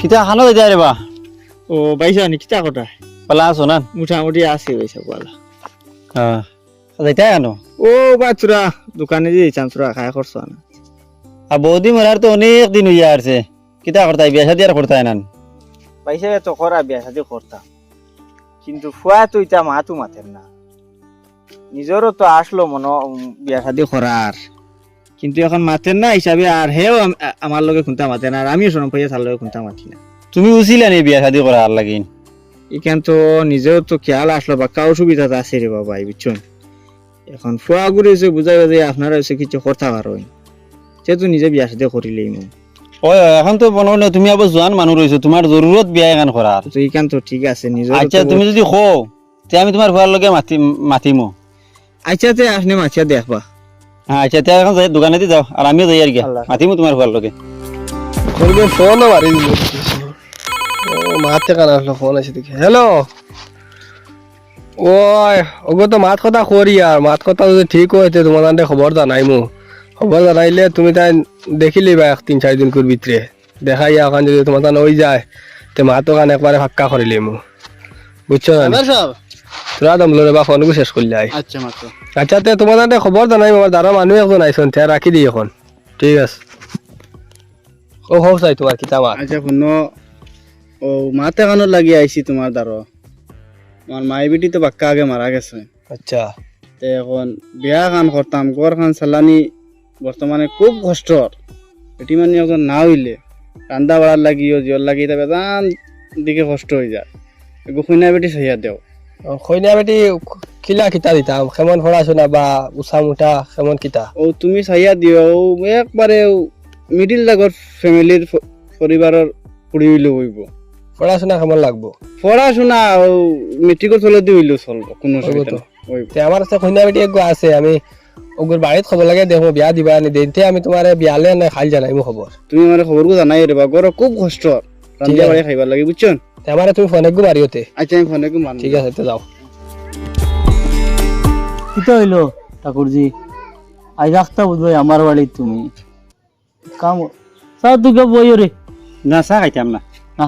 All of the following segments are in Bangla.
কিতা খানো যাই রে বা ও বাইসা নি কিতা কথা? পালা আছো না। মোটামুটি আছে বাইসা বলা হ্যাঁ যাইতাই কেন ও বাচুরা দোকানে যে চামচুরা খায় করছ না আর বৌদি মরার তো অনেক দিন হইয়া আসছে কিতা করতাই বিয়া শাদি আর করতাই না পয়সা তো করা বিয়া শাদি করতাম কিন্তু ফুয়া তো ইটা মাতু মাতেন না। নিজেরও তো আসলো মনে বিয়া শাদি করার কিন্তু এখন মাতেন না হিসাবে আর হেও আমার লগে খুনতা মাতেন আর আমিও শোনো পয়সা তার লগে খুনতা মাতি না। তুমি উচিলা নি বিয়া শাদি করা আর লাগিন এখান তো নিজেও তো খেয়াল আসলো বা কাউ সুবিধা আছে রে বাবা বুঝছেন? এখন ফুয়া ঘুরে এসে বুঝাই যে আপনারা এসে কিছু করতে পারো সেহেতু নিজে বিয়া শাদি করিলেই মো। ওই এখন তো মনে হয় তুমি আবার জোয়ান মানুষ রয়েছো তোমার জরুরত বিয়া এখান করার। তো এখান তো ঠিক আছে নিজের আচ্ছা তুমি যদি খো তে আমি তোমার ফুয়ার লগে মাতি মাতিমো। আচ্ছা তে আপনি মাছিয়া দেখবা আচ্ছা তে এখন যাই দোকানে যাও আর আমিও যাই আর কি। মাতিমো তোমার ফুয়ার লগে। করবে ফোন মারি ও মাতে কান আসলো ফোন আছে দেখি। হ্যালো ওই ওগো তো মাত কথা করি আর মাত কথা যদি ঠিক হয়েছে তোমার তান্তে খবর জানাই মু খবর জানাইলে তুমি তাই দেখি লিবা এক তিন চার দিন করে ভিতরে। দেখাই এখন যদি তোমার তান ওই যায় তে মাতো কান একবারে ফাক্কা করিলে মু বুঝছ না? তোরা দম লোরে বা ফোন শেষ করলে আই আচ্ছা মাত্র আচ্ছা তে তোমার খবর জানাই আমার দ্বারা মানুহ একজন আইসন তে রাখি দিই এখন। ঠিক আছে। ও হোক চাই তোমার কিতাব আচ্ছা শুনো। ও মাতে কানো লাগি আইছি তোমার দ্বারা আমার মাই বেটি তো বাক্কা আগে মারা গেছে। আচ্ছা। তে এখন বিয়া খান করতাম গড় খান চালানি বর্তমানে খুব কষ্টর বেটি মানে এখন না হইলে রান্দা বাড়ার লাগিও জিওর লাগি তবে দিকে কষ্ট হয়ে যায়। গুখিনা বেটি সহিয়া দেও। সৈন্যাবেটি কিলা কিতা দিতা? খেমন ফৰা চোনা বা উচা মুঠা খেমন কিতা অ' তুমি চাইয়া দিয়া একবাৰে মিডিল লাগত ফেমিলিৰ পৰিবাৰৰ ফুৰি উলিয়াব পাৰিব পঢ়া শুনা কেমন লাগব? পঢ়া শুনা মেট্ৰিকৰ চলত দি উলিয়াও কোনো আমাৰ আছে সৈন্যাবেটি একো আছে আমি অগুৰ বাৰীত খাব লাগে দেখো বিয়া দিবা নি দেনতে আমি তোমাৰ বিয়ালৈ নাই খালি জানাই মোৰ খবৰ। তুমি মানে খবৰটো জানাই ৰবা ঘৰৰ খুব কষ্ট ৰান্ধিয়া বাৰী খাব লাগে বুজিছ তে আমারে তুমি ফোন একগো মারিওতে আচ্ছা আমি ফোনে মান ঠিক আছে তো যাও। কিতা হইল ঠাকুরজি? আজ রাখতা বুঝব আমার বাড়ি তুমি। কাম সাত দুকে বইও রে। না চা খাইতাম না। না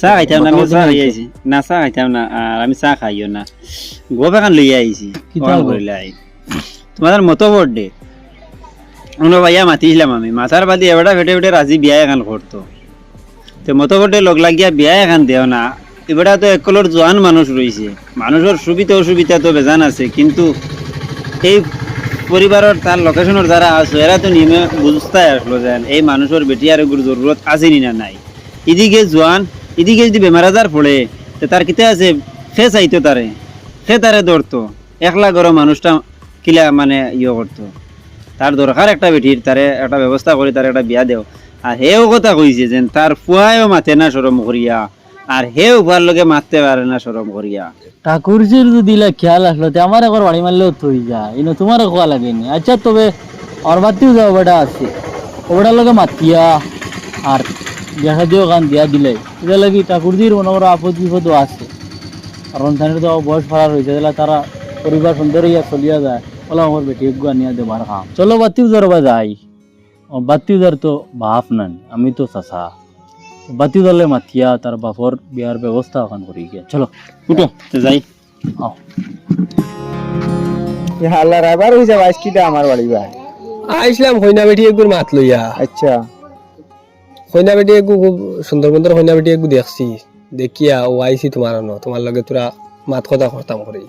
চা খাইতাম না আমি চা খাই আইছি। না চা খাইতাম না আর আমি চা খাইও না। গোপ এখন লই আইছি কিতা অন গো? আই তোমাদের মতো বর্থডে আমরা ভাইয়া মাতিছিলাম আমি। মাথার বাদি এবারটা ফেটে ফেটে রাজি বিয়া এখন করতো। তো মতো বর্থডে লগ লাগিয়া বিয়া এখন দেও না। এবারটা তো একলর জোয়ান মানুষ রয়েছে মানুষের সুবিধা অসুবিধা তো বেজান আছে, কিন্তু এই পরিবারের তার লোকেশনের যারা আছে এরা তো নিয়মে বুঝতে আসলো যে এই মানুষের বেটি আর এগুলোর জরুরত আছে নি না নাই। এদিকে জোয়ান এদিকে যদি বেমার আজার পড়ে তো তার কিতে আছে? সে চাইতো তারে সে তারে ধরতো একলা গরম মানুষটা কিলা মানে ইয়ে করতো তার দরকার একটা বেটির তারে একটা ব্যবস্থা করে তার একটা বিয়া দেও আর হেও কথা কইছে যে তার ফুয়ায়ও মাতে না সরম করিয়া। আর হেও ফুয়ার লগে মারতে পারে না সরম করিয়া। ঠাকুরজির যদি খেয়াল আসলো তে আমার একবার বাড়ি মারলেও থই যায়। ইনো তোমার কোয়া লাগেনি আচ্ছা তবে আর বাতিও যাও বেটা আছে ওটার লগে মাতিয়া আর দেখা দিও গান দিয়া দিলে। এটা লাগি ঠাকুরজির মনে করো আপদ বিপদও আছে। কারণ তো বয়স ফারার হয়েছে তাহলে তারা পরিবার সুন্দর হইয়া চলিয়া যায়। বলে আমার বেটি একগু আনিয়া দেবার খাম চলো বাতিও যারবা যাই। যার তো বাপ নান আমি তো চাচা। বাতিও দলে মাতিয়া তার বাপর বিয়ার ব্যবস্থা ওখান করি গিয়া চলো উঠো যাই। আও আল্লাহ রাইবার হয়ে যাবে আজ কিটা আমার বাড়ি ভাই আইসলাম খৈনা বেটি একগুর মাত লইয়া আচ্ছা। খৈনা বেটি একগু খুব সুন্দর সুন্দর খৈনা বেটি একগু দেখছি দেখিয়া ও আইছি তোমার ন তোমার লগে তোরা মাত কথা করতাম করি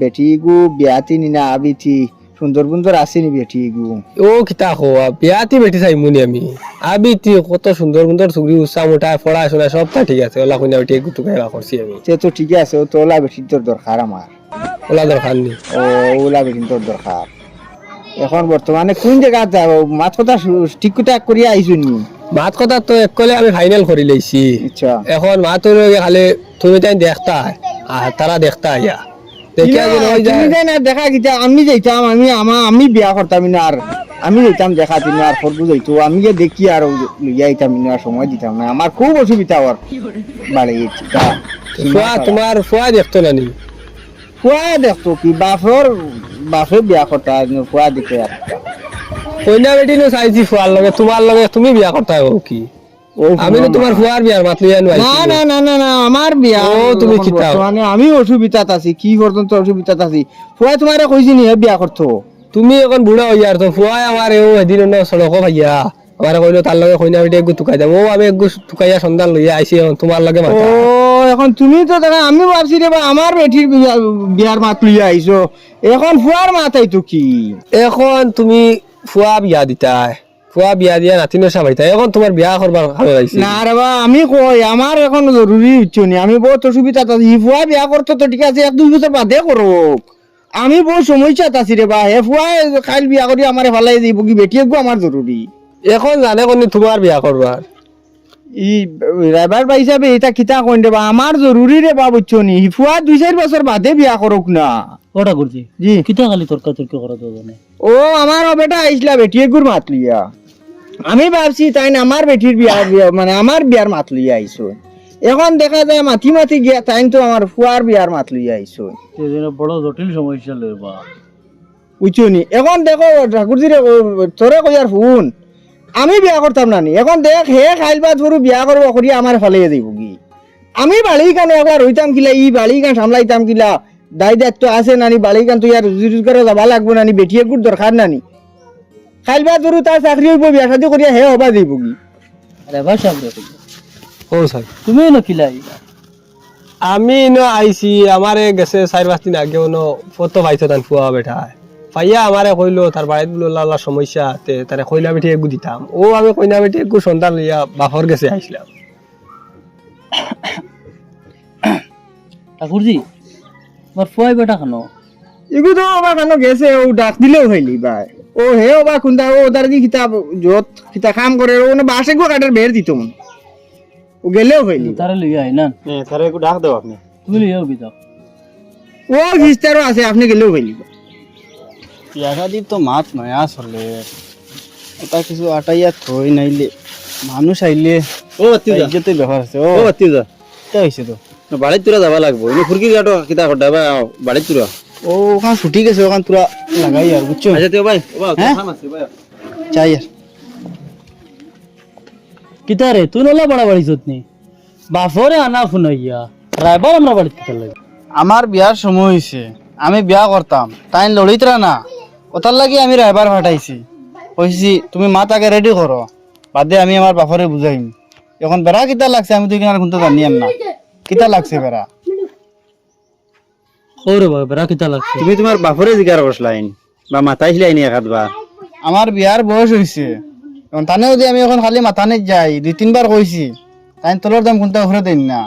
বেটি গু বিয়াতি নিনা আবিতি সুন্দর সুন্দর আসেনি বেটি গু ও। কিতা খোয়া বিয়াতি বেটি চাই মুনি আমি। আবি তি কত সুন্দর সুন্দর চুগরি উষা মোটা পড়াশোনা সবটা ঠিক আছে ওলা খৈনা বেটি একগু তোকে করছি আমি। সে তো ঠিকই আছে ও তো ওলা বেটির তোর দরকার আমার ওলা দরকার নেই ও ওলা বেটির তোর দরকার এখন বর্তমানে কোন জায়গা যাব মাছ কথা ঠিক ঠাক করিয়া আইসু নি? মাত কথা তো একলে আমি ফাইনাল করে লইছি আচ্ছা। এখন মাতুর খালি তুমি তাই দেখতা আর তারা দেখতা ইয়া। দেখা গিতা আমি যাইতাম আমি আমা আমি বিয়া করতাম না আর আমি যাইতাম দেখা দিন আর ফটো যাইতো আমি যে দেখি আর লইয়া আইতাম না সময় দিতাম না। আমার খুব অসুবিধা আর বাড়ি গেছি ফুয়া তোমার ফুয়া দেখতো না নি? ফুয়া দেখতো কি বাপর বাপে বিয়া করতা ফুয়া দেখে আর কইনা বেটি নো চাইছি ফুয়ার লগে তোমার লগে তুমি বিয়া করতা কি? আমি তো তোমার ফুয়ার বিয়ার মাত লইয়া নো না না না না না আমার বিয়া ও, তুমি আমি অসুবিধাত আছি কি পর্যন্ত অসুবিধাত আছি? ফুয়া তোমার কইছি নি বিয়া করতো তুমি এখন বুড়া হই আর তো ফুয়াই আমার এও এদিন না সড়ক ভাইয়া। আমার কইলো তার লগে কইনা বেটি একগু তুকাই যাম ও আমি একগু সন্ধান লইয়া আইছি এখন তোমার লগে ও এখন তুমি তো দেখা আমি ভাবছি রে বা আমার বেটির বিয়ার মাত লইয়া আইছো এখন ফুয়ার কি? এখন তুমি ফুয়া বিয়া দিতাই। ফুয়া বিয়া দিয়া নাতিনো সাবাইতা এখন তোমার বিয়া করবার ভালো লাগছে। না রে বা আমি কই আমার এখন জরুরি হচ্ছে নি আমি বহুত অসুবিধা আছি। হি ফুয়া বিয়া করতো তো ঠিক আছে এক দুই বছর বাদে করুক আমি বহুত সমস্যাত আছি রে বা। হে ফুয়া খাইল বিয়া করি আমার ভালাই দিব কি বেটি একগু আমার জরুরি এখন জানে কোনি তোমার বিয়া করবার ই রাইবার বা হিসাবে এটা কিতা কইন রে বা আমার জরুরি রে বা বুঝছ নি ফুয়া দুই চার বছর বাদে বিয়া করুক না। ওটা করছি জি। কিতা খালি তর্কা তর্কি করা তো জানে ও আমার বেটা আইসলা বেটি এগুর মাত লিয়া। আমি ভাবছি তাই না আমার বেটির বিয়া বিয়া- মানে আমার বিয়ার মাত লইয়া আইসো এখন দেখা যায় মাতি মাতি গিয়া তাই তো আমার ফুয়ার বিয়ার মাত লইয়া সেদিন বড় জটিল সমস্যা লই বা। বুঝছ নি এখন দেখো ঠাকুরজি রে তোরে কইয়ার ফোন আমি বিয়া করতাম না নি এখন দেখ হে খাইল বাদ ধরু বিয়া করব করি আমার ফলে দিব কি। আমি বাড়ি কান একবার রইতাম কিলা ই বাড়ি কান সামলাইতাম কিলা দায় দায়িত্ব আছে নানি বাড়ি কান তুই আর রুজি রোজগারে যাবা লাগবো নানি বেটিয়ে গুড় দরকার নানি। খাইল বাদ ধরু তার চাকরি হইব বিয়া শাদি করিয়া হে হবা দিব কি আরে ভাই সাহেব ও স্যার তুমি ন কিলাই আমি ন আইছি আমারে গেছে চার পাঁচ দিন আগে ন ফটো পাইছো তান ফুয়া বেটা পাইয়া আমারে কইলো তার বাড়িত বলে লালা সমস্যা তে তারে কইনা বেটি একগু দিতাম ও আমি কইনা বেটি একগু সন্তান লইয়া বাপর গেছে আইছিলাম ঠাকুরজি তোমার ফুয়াই বেটা খানো এগু তো আবার কেন গেছে? ও ডাক দিলেও হইলি ভাই। ও হে ওবা খুন্দা ও তার দি কিতাব যত কিতা কাম করে ও না বাসে গো কাটার বের দিত মন। ও গেলেও হইলি তারে লইয়া আই না? তারে একটু ডাক দাও আপনি। তুমি লইয়াও কি যাও ও গিস্তারও আছে আপনি গেলেও হইলি বিয়াশাদির তো মাত নয় আসলে ওটা কিছু আটাইয়া থই নাইলে মানুষ আইলে ও যা ইজ্জতের ব্যাপার আছে ও। ও যা এটা হয়েছে তো। বাড়ির তুরা যাবা লাগবো। ফুরকি গাটো কিতা করতে বা বাড়ির তুরা। ও ওখান ছুটি গেছে ওখান তোরা লাগাই আর বুঝছ? আচ্ছা তেও ভাই হ্যাঁ? চাই আর। কিতা রে তুই নলা বড়া বাড়ি নি বাফরে আনা ফুনাইয়া রাইবার আমরা বাড়িতে কিতা লাগে আমার বিয়ার সময় হয়েছে আমি বিয়া করতাম তাই লড়িতরা না। ওটার লাগি আমি রাইবার ফাটাইছি। কইছি তুমি মা তাকে রেডি করো বাদে আমি আমার বাপরে বুঝাইম। এখন বেড়া কিতা লাগছে আমি তো এখানে কিন্তু জানিয়াম না। কিতা লাগছে বেড়া? ওরে বাবা কিতা লাগছে তুমি তোমার বাপরে জিগার বসলাইন বা মাথায় ছিলাইন একাত বা? আমার বিয়ার বয়স হয়েছে এখন তানেও যে আমি এখন খালি মাথানে যাই দুই তিনবার কইছি তাই তলর দাম কোনটা ঘুরে দিন না।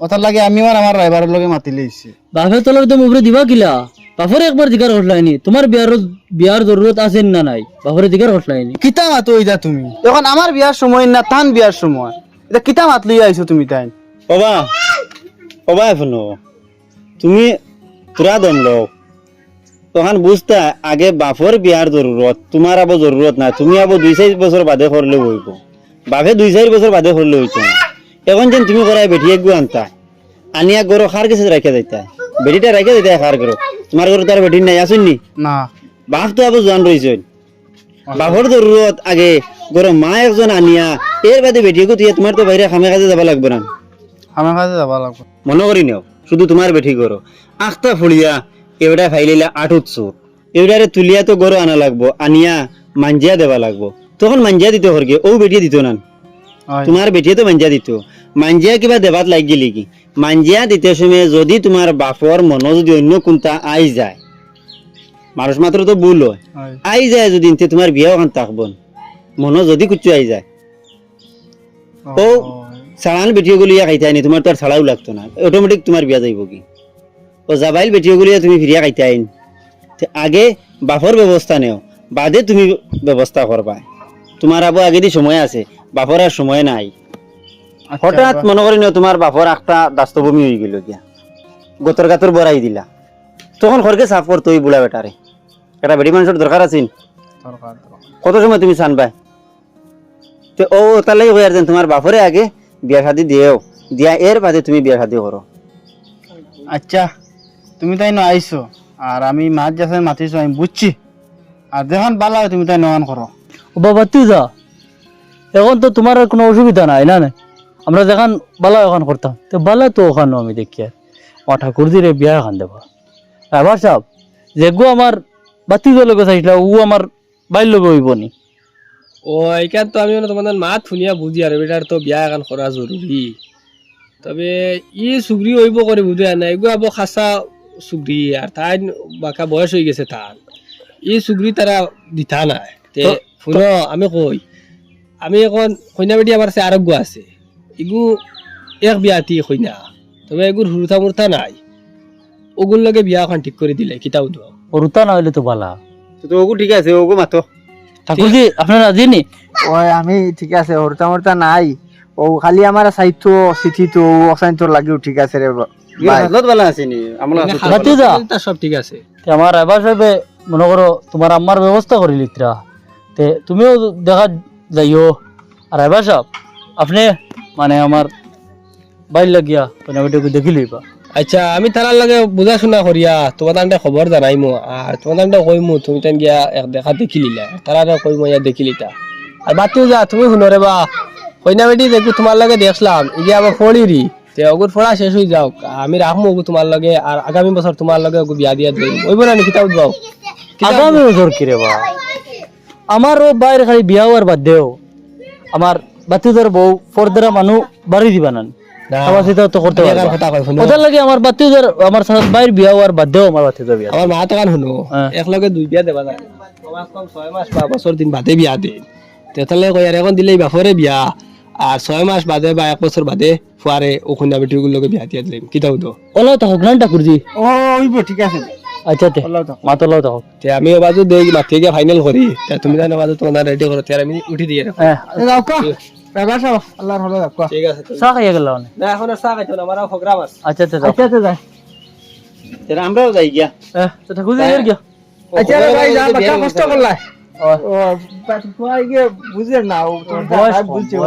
ওটার লাগে আমি আর আমার রাইবারের লগে মাতি লইছি বাপের তলর তুমি উপরে দিবা কিলা? বাপরে একবার জিগার হটলাইনি তোমার বিয়ার বিয়ার জরুরত আছে না নাই? বাপরে জিগার হটলাইনি কিতা মাতো ইদা তুমি? এখন আমার বিয়ার সময় না তান বিয়ার সময়? এটা কিতা মাত লইয়া আইছো তুমি তাই বাবা বাবা এখনও তুমি তোরা দম লোক তখন বুঝতা আগে বাপর বিয়ার জরুরত তোমার আবার জরুরত নাই তুমি আবার দুই চার বছর বাদে করলে হইব বাপে দুই চার বছর বাদে করলে হইতো না এখন যেন তুমি করাই বেটি এক আনতা। আনিয়া গরো খার কাছে রাখা যাইতা। বেটিটা রাখা যাইতা খার গরো তোমার ঘরে তার বেটি নাই আসুন নি? না। বাপ তো আবার জোয়ান রয়েছে বাপর জরুরত আগে গরো মা একজন আনিয়া এর বাদে বেটিকে তুই তোমার তো বাইরে খামে কাজে যাব লাগবে না। আমার কাছে যাবা লাগবে। মনে করি নেও শুধু তোমার বেঠি করো আখটা ফুলিয়া এবারে ফাইলিলা আটুত চোর। এবারে তুলিয়া তো গরো আনা লাগবো আনিয়া মাঞ্জিয়া দেবা লাগবো। তখন মাঞ্জিয়া দিতে হরগে ও বেটিয়ে দিত না তোমার বেটিয়ে তো মাঞ্জিয়া দিত। মাঞ্জিয়া কিবা দেবাত লাগ গেলি কি মাঞ্জিয়া দিতে সময় যদি তোমার বাপর মন যদি অন্য কোনটা আই যায়। মানুষ মাত্র তো ভুল হয়। আই যায় যদি তোমার বিয়া ওখান থাকব মন যদি কুচু আই যায়। ও সাড়ান বেটিও গুলিয়া খাইতে আইনি তোমার তো আর ছাড়াও লাগতো না। অটোমেটিক তোমার বিয়া যাইব কি? ও জাবাইল বেটিও গুলিয়া তুমি ফিরিয়া খাইতে আইন আগে বাপর ব্যবস্থা নেও বাদে তুমি ব্যবস্থা করবা তোমার আবু আগে দি সময় আছে বাপর আর সময় নাই। আচ্ছা, হঠাৎ মনে করি না তোমার বাপর একটা দাস্তভূমি হয়ে গেল গিয়া গোতর গাতর বড়াই দিলা। তখন ঘরকে সাফ করতো ওই বুড়া বেটারে একটা বেডি মানুষের দরকার আছে কত সময় তুমি চানবা তো ও তার লাগে হয়ে তোমার বাপরে আগে বিয়া শাদি দিয়েও। দিয়া এর বাদে তুমি বিয়া শাদি করো। আচ্ছা তুমি তাই ন আইছো। আর আমি মাছ যাচ্ছে মাতিছো আমি বুঝছি। আর যখন বালা তুমি তাই নগান করো ও বাবা তুই যা। এখন তো তোমার আর কোনো অসুবিধা নাই না না? আমরা যখন বালা এখন করতাম তো বালা তো ওখানে আমি দেখি আর আমার ঠাকুর দিরে বিয়া এখান দেবা। এবার সাহেব যেগো আমার বাতি লগে চাইছিল ও আমার বাইর লগে হইব নি ও এইখান তো আমি মানে তোমাদের মাত শুনিয়া বুঝি আর বেটার তো বিয়া এখন করা জরুরি তবে ই চুগরি হইব করে বুঝে না এগুলো আবার খাসা চুগরি আর তাই বাকা বয়স হয়ে গেছে তার ই চুগরি তারা দিতা নাই। তে তো- শুনো আমি কই আমি এখন কইনা বেটি আমার আছে আরোগ্য আছে। ইগু এক বিয়াতি কইনা তবে এগুর হুরুথা মুরথা নাই। ওগুর লগে বিয়া এখন ঠিক করে দিলে কিতাও দাও ওরুতা না হইলে তো বালা। তো ওগু ঠিক আছে ওগু মাতো। ঠাকুর দি আপনার রাজি ওই আমি ঠিক আছে হরতা মরতা নাই। ও খালি আমার সাহিত্য তো অসাইন তোর লাগিও ঠিক আছে রে ভাই। হাতত বালা আছে নি আমলা বাতি যা। তা সব ঠিক আছে। আমার এবার সাহেবে মনে করো তোমার আম্মার ব্যবস্থা করে লিত্রা তে তুমিও দেখা যাইও। আর এবার সাহেব আপনি মানে আমার বাইর লাগিয়া কোনা বেটিকে দেখি লইবা আচ্ছা আমি তারার লগে বুঝাশুনা করিয়া তোমার তান্ডে খবর জানাইমু আর তোমার তান্ডে কইমু তুমি তান গিয়া দেখা দেখি লিলা তারা কইমু ইয়া দেখি লিতা আর বাতিও যা, তুমি শুনো রে বা। কইনা বেটি দেখু তোমার লগে দেখলাম, ইগে আবার ফড়িরি তে অগুর ফড়া শেষ হয়ে যাও আমি রাখমু ওগু তোমার লগে আর আগামী বছর তোমার লগে ওগু বিয়া দিয়া দিই ওইব না নাকি তাও দাও আগামী বছর কি রে বা? আমারও বাইরে খালি বিয়া হওয়ার বাদ দেও। আমার বাতিদার বউ পর্দারা মানুষ বাড়ি দিবা না খাওয়া চিন্তা তো করতে আমি কথা কই শুনো। ওটার লাগে আমার বাতিদার আমার সাথে বাইর বিয়া হওয়ার বাদ আমার বাতিদার বিয়া। আমার মা তো কান শুনো হ্যাঁ। একলগে দুই বিয়া দেবা যায় কমাস কম ছয় মাস বা বছর দিন বাদে বিয়া দিন তেতালে কই আর এখন দিলেই বাপরে বিয়া। আর ছয় মাস বাদে বা এক বছর বাদে ফুয়ারে ও কন্যা বেটির লগে বিয়া দিয়া দিলাম। কি তাও তো ওলা তো হোক ও ঠিক আছে। আচ্ছা তে মাতো লাও তো তে আমি বাজু দেই মাথে ফাইনাল করি তুমি জানো বাজু তোমার রেডি করো তে আমি উঠি দিয়ে। হ্যাঁ। যাও সব আল্লাহর হলো যাও ঠিক আছে চা খাইয়া গেল না না এখন আর চা খাইতো না আমার প্রোগ্রাম আছে। আচ্ছা তে আচ্ছা আচ্ছা যাই। তেরা আমরাও যাই গিয়া। হ্যাঁ তো ঠাকুর জি গিয়া? আচ্ছা রে ভাই যা বাচ্চা কষ্ট করলাই ও ও তোমার ইয়ে বুঝে না ও তোমার বয়স ভাই কম, বুঝছে ও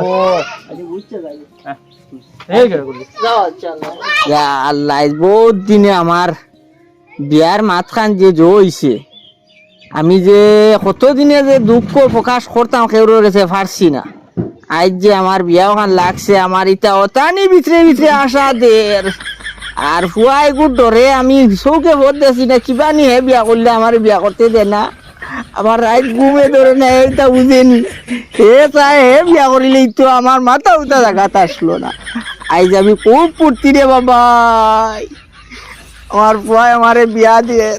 এই গেল গুলি ইয়া আল্লাহ বহুত দিনে আমার বিয়ার মাঝখান যে জো হইছে আমি যে কত দিনে যে দুঃখ প্রকাশ করতাম কেউর কাছে পারছি না। আজ যে আমার বিয়া ওখান লাগছে, আমার ইটা অতানি ভিতরে ভিতরে আসা দের আর ফুয়াই গুড ডরে আমি চৌকে ভোট দিয়েছি না, কিবা নি হে বিয়া করলে আমার বিয়া করতে দে না। আমার রাইট ঘুমে ধরে না এটা বুঝেনি। হে চাই, হে বিয়া করিলেই তো আমার মাথা উঠা জায়গাতে আসলো না। আইজ আমি খুব ফুর্তি রে বাবাই। আমার ফুয়াই আমারে বিয়া দিয়ে